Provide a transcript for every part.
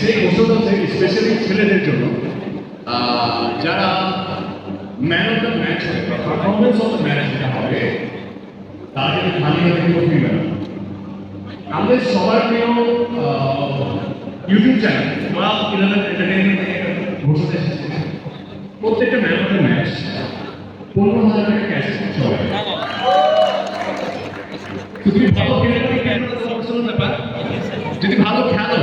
সেই ঘোষণা হচ্ছে স্পেশালি ছেলেদের জন্য যারা ম্যান অফ দ্য ম্যাচ হবে পারফরমেন্স অফ দ্য ম্যাচ যেটা হবে, তাদের খালি আমাদের সবার প্রিয় YouTube channel club eleven entertainment ঘোষণা এসেছে। প্রত্যেকটা ম্যান অফ দ্য ম্যাচ পনেরো হাজার টাকা ক্যাশ ভালো ব্যাপার। যদি ভালো খেলো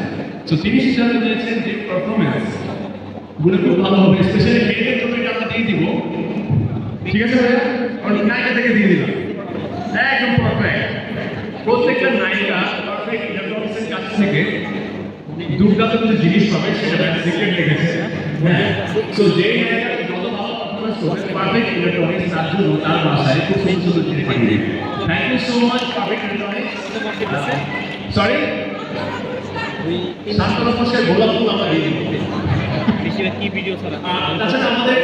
তো তিনি সিদ্ধান্ত নিয়েছেন যে পারফরমেন্সগুলো খুব ভালো হবে স্পেশালি মেয়েদের জন্য আমরা দিয়ে দিব। ঠিক আছে ভাইয়া? অনেক নায়িকা থেকে দিয়ে দিলাম। একদম পারফেক্ট প্রত্যেকটা নায়িকা পারফেক্ট ইলেকট্রনিক্সের কাছ থেকে দুর্দান্ত কিছু জিনিস পাবে, সেটা সিক্রেট রেখেছে হ্যাঁ সো যে নায়িকা যত ভালো পারফরমেন্স করবে পারফেক্ট তার জন্য তার বাসায় খুব সুন্দর সুন্দর জিনিস সরি দিব। বেশিরভাগ কি ভিডিও ছাড়া? তাছাড়া আমাদের